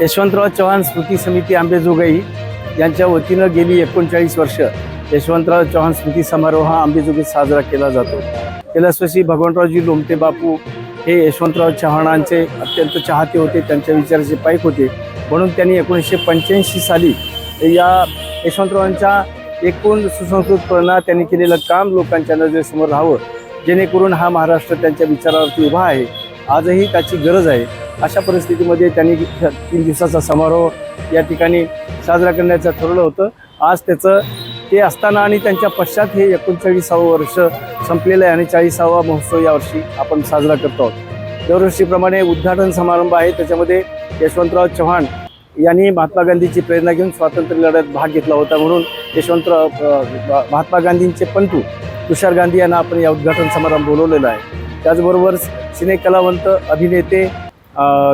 यशवंतराव चव्हाण स्मृती समिती आंबेजोगाई यांच्या वतीनं गेली एकोणचाळीस वर्ष. यशवंतराव चव्हाण स्मृती समारोह हा आंबेजोगाईत साजरा केला जातो. कैलासवासी भगवंतरावजी लोमटे बापू हे यशवंतराव चव्हाणांचे अत्यंत चाहते होते त्यांच्या विचाराचे पाईक होते. म्हणून त्यांनी एकोणीसशे पंच्याऐंशी साली या यशवंतरावांच्या एकूण सुसंस्कृतपणा त्यांनी केलेलं काम लोकांच्या नजरेसमोर राहावं. जेणेकरून हा महाराष्ट्र त्यांच्या विचारावरती उभा आहे. आजही त्याची गरज आहे. अशा परिस्थितीमध्ये त्यांनी तीन दिवसाचा समारोह या ठिकाणी साजरा करण्याचं ठरवलं होतं. आज त्याचं ते असताना आणि त्यांच्या पश्चात हे एकोणचाळीसावं वर्ष संपलेलं आहे आणि चाळीसावा महोत्सव यावर्षी आपण साजरा करतो आहोत. दरवर्षीप्रमाणे उद्घाटन समारंभ आहे. त्याच्यामध्ये यशवंतराव चव्हाण यांनी महात्मा गांधीची प्रेरणा घेऊन स्वातंत्र्य लढ्यात भाग घेतला होता म्हणून यशवंतराव महात्मा गांधींचे पंतू तुषार गांधी यांना आपण या उद्घाटन समारंभ बोलवलेला आहे. त्याचबरोबर सिने कलावंत अभिनेते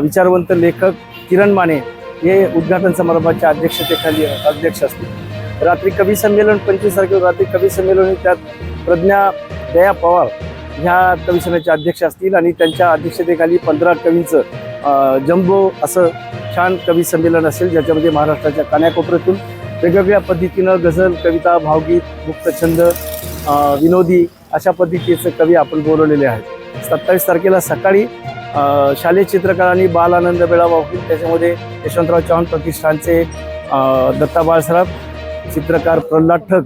विचारवंत लेखक किरण माने हे उद्घाटन समारंभाच्या अध्यक्षतेखाली अध्यक्ष असतील. रात्री कवी संमेलन पंचवीस तारखेला रात्री कवी संमेलन त्यात प्रज्ञा दया पवार ह्या कवी समेलनाचे अध्यक्ष असतील आणि त्यांच्या अध्यक्षतेखाली पंधरा कवींचं जम्बो असं छान कवी संमेलन असेल ज्याच्यामध्ये महाराष्ट्राच्या कान्याकोपऱ्यातून वेगवेगळ्या पद्धतीनं गझल कविता भावगीत मुक्तछंद विनोदी अशा पद्धतीचे कवी आपण बोलवलेले आहेत. सत्तावीस तारखेला सकाळी शालेय चित्रकार आणि बाल आनंद मेळावा होईल. त्याच्यामध्ये यशवंतराव चव्हाण प्रतिष्ठानचे दत्ता बाळसराफ चित्रकार प्रल्हाद ठग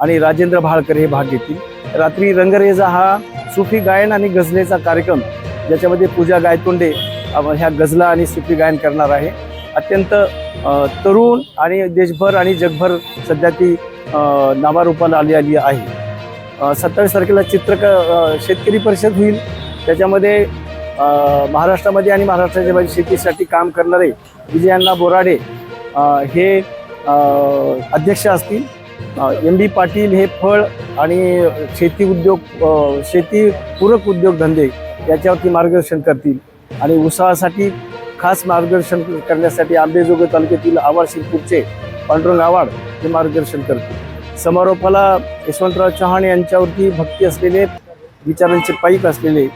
आणि राजेंद्र भाळकर हे भाग घेतील. रात्री रंगरेजा हा सुफी गायन आणि गझलेचा कार्यक्रम ज्याच्यामध्ये पूजा गायतोंडे ह्या गझला आणि सुफी गायन करणार आहे. अत्यंत तरुण आणि देशभर आणि जगभर सध्या ती नावारूपाला आली आली आहे. सत्तावीस तारखेला चित्रक शेतकरी परिषद होईल. त्याच्यामध्ये महाराष्ट्रामध्ये आणि महाराष्ट्राच्या बाजू शेतीसाठी काम करणारे विजयांना बोराडे हे अध्यक्ष असतील. एम बी पाटील हे फळ आणि शेती उद्योग शेती पूरक उद्योगधंदे याच्यावरती मार्गदर्शन करतील. आणि उत्साहासाठी खास मार्गदर्शन करण्यासाठी आंबेजोगाई तालुक्यातील आवाड शिरपूरचे पांडुरंग आवाड हे मार्गदर्शन करतील. समारोपाला यशवंतराव चव्हाण यांच्यावरती भक्ती असलेले विचारांचे पाईक असलेले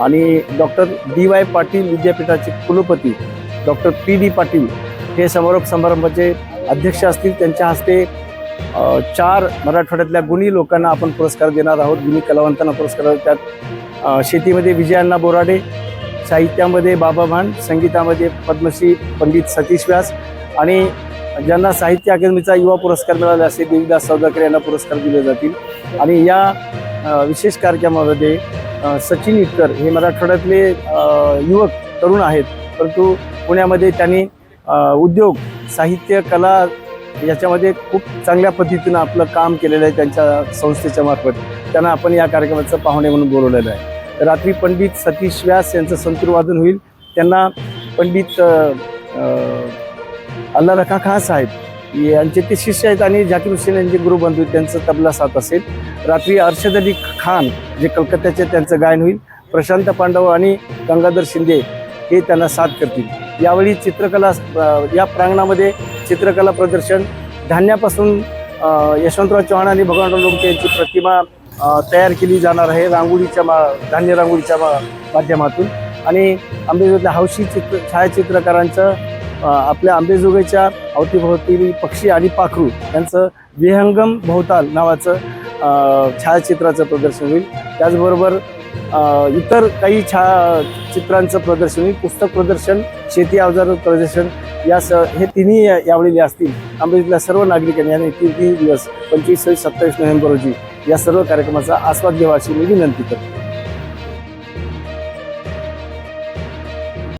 आणि डॉक्टर डी वाय पाटील विद्यापीठाचे कुलपती डॉक्टर पी डी पाटील हे समारोप समारंभाचे अध्यक्ष असतील. त्यांच्या हस्ते चार मराठवाड्यातल्या गुणी लोकांना आपण पुरस्कार देणार आहोत. गुणी कलावंतांना पुरस्कार त्यात शेतीमध्ये विजयांना बोराडे साहित्यामध्ये बाबा भान संगीतामध्ये पद्मश्री पंडित सतीश व्यास आणि ज्यांना साहित्य अकादमीचा युवा पुरस्कार मिळाला असे देवीदास सौदाकर यांना पुरस्कार दिले जातील. आणि या विशेष कार्यक्रमामध्ये सचिन इटकर हे मराठवाड्यातले युवक तरुण आहेत. परंतु पुण्यामध्ये त्यांनी उद्योग साहित्य कला याच्यामध्ये खूप चांगल्या पद्धतीनं आपलं काम केलेलं आहे त्यांच्या संस्थेच्या मार्फत. त्यांना आपण या कार्यक्रमाचं पाहुणे म्हणून बोलवलेलं आहे. रात्री पंडित सतीश व्यास यांचं संतूर वादन होईल. त्यांना पंडित अ, अल्ला रखा खान साहेब यांचे ते शिष्य आहेत आणि झाकीर हुसेन यांचे गुरुबंधू आहेत, त्यांचं तबला साथ असेल. रात्री अर्शद अली खान जे कलकत्त्याचे त्यांचं गायन होईल. प्रशांत पांडव आणि गंगाधर शिंदे हे त्यांना साथ करतील. यावेळी चित्रकला या प्रांगणामध्ये चित्रकला प्रदर्शन धान्यापासून यशवंतराव चव्हाण आणि भगवानराव लोमटे यांची प्रतिमा तयार केली जाणार आहे रांगोळीच्या मा धान्य रांगोळीच्या माध्यमातून. आणि आंबेजोगाईतल्या हौशी चित्र छायाचित्रकारांचं आपल्या आंबेजोगाईच्या अवतीभोवती पक्षी आणि पाखरू यांचं विहंगम भोवताल नावाचं छायाचित्राचं प्रदर्शन होईल. त्याचबरोबर इतर काही छाया चित्रांचं प्रदर्शन होईल. पुस्तक प्रदर्शन शेती अवजार प्रदर्शन या स हे तिन्ही या- यावेळी असतील आंबेजोगाईतल्या सर्व नागरिकांनी आणि तीन तीन दिवस पंचवीस सत्तावीस नोव्हेंबर रोजी या सर्व कार्यक्रमाचा आस्वाद घ्यावा अशी मी विनंती करतो.